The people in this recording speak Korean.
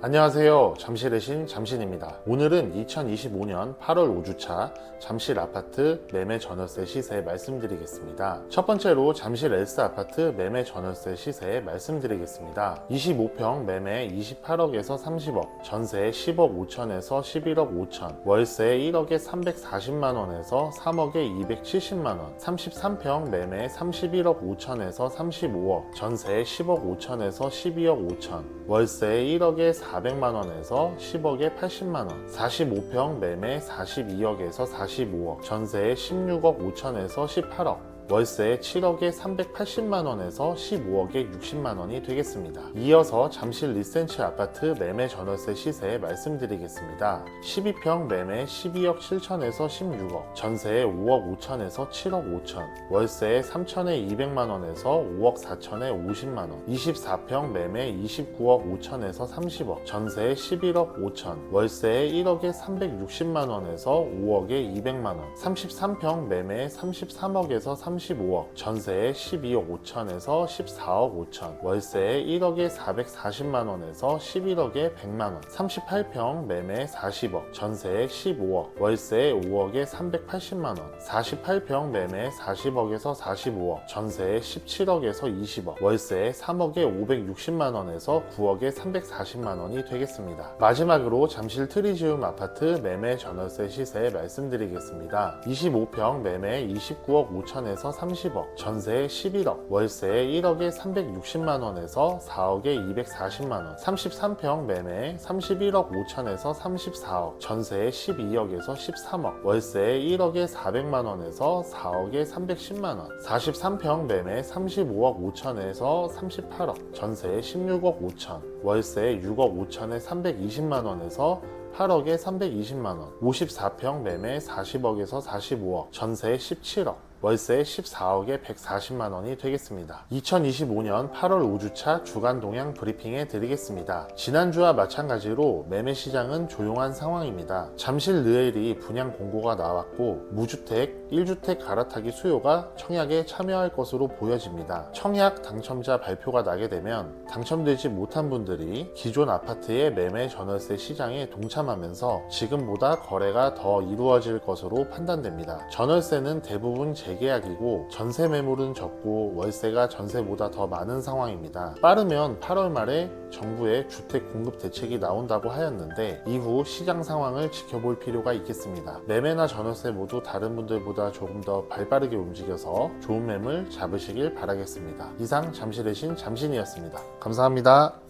안녕하세요. 잠실의 신 잠신입니다. 오늘은 2025년 8월 5주차 잠실 아파트 매매 전월세 시세 말씀드리겠습니다. 첫 번째로 잠실 엘스 아파트 매매 전월세 시세 말씀드리겠습니다. 25평 매매 28억에서 30억, 전세 10억 5천에서 11억 5천, 월세 1억에 340만 원에서 3억에 270만 원, 33평 매매 31억 5천에서 35억, 전세 10억 5천에서 12억 5천, 월세 1억에 400만 원에서 10억에 80만 원, 45평 매매 42억에서 45억, 전세 16억 5천에서 18억, 월세 7억에 380만 원에서 15억에 60만 원이 되겠습니다. 이어서 잠실 리센츠 아파트 매매 전월세 시세 말씀드리겠습니다. 12평 매매 12억 7천에서 16억, 전세 5억 5천에서 7억 5천, 월세 3천에 200만 원에서 5억 4천에 50만 원, 24평 매매 29억 5천에서 30억, 전세 11억 5천, 월세 1억에 360만 원에서 5억에 200만 원, 33평 매매 33억에서 35억, 전세에 12억 5천에서 14억 5천, 월세에 1억에 440만 원에서 11억에 100만 원, 38평 매매 40억, 전세에 15억, 월세에 5억에 380만 원, 48평 매매 40억에서 45억, 전세에 17억에서 20억, 월세에 3억에 560만 원에서 9억에 340만 원이 되겠습니다. 마지막으로 잠실 트리지움 아파트 매매 전월세 시세 말씀드리겠습니다. 25평 매매 29억 5천에서 30억, 전세에 11억, 월세에 1억에 360만 원에서 4억에 240만 원, 33평 매매 31억 5천에서 34억, 전세에 12억에서 13억, 월세에 1억에 400만 원에서 4억에 310만 원, 43평 매매 35억 5천에서 38억, 전세에 16억 5천, 월세에 6억 5천에 320만 원에서 8억에 320만 원, 54평 매매 40억에서 45억, 전세 17억, 월세 14억에 140만 원이 되겠습니다. 2025년 8월 5주차 주간 동향 브리핑해 드리겠습니다. 지난주와 마찬가지로 매매 시장은 조용한 상황입니다. 잠실 르엘이 분양 공고가 나왔고 무주택, 1주택 갈아타기 수요가 청약에 참여할 것으로 보여집니다. 청약 당첨자 발표가 나게 되면 당첨되지 못한 분들이 기존 아파트의 매매 전월세 시장에 동참하면서 지금보다 거래가 더 이루어질 것으로 판단됩니다. 전월세는 대부분 재계약이고 전세 매물은 적고 월세가 전세보다 더 많은 상황입니다. 빠르면 8월 말에 정부의 주택 공급 대책이 나온다고 하였는데 이후 시장 상황을 지켜볼 필요가 있겠습니다. 매매나 전월세 모두 다른 분들보다 조금 더 발빠르게 움직여서 좋은 매물 잡으시길 바라겠습니다. 이상 잠실의 신 잠신이었습니다. 감사합니다.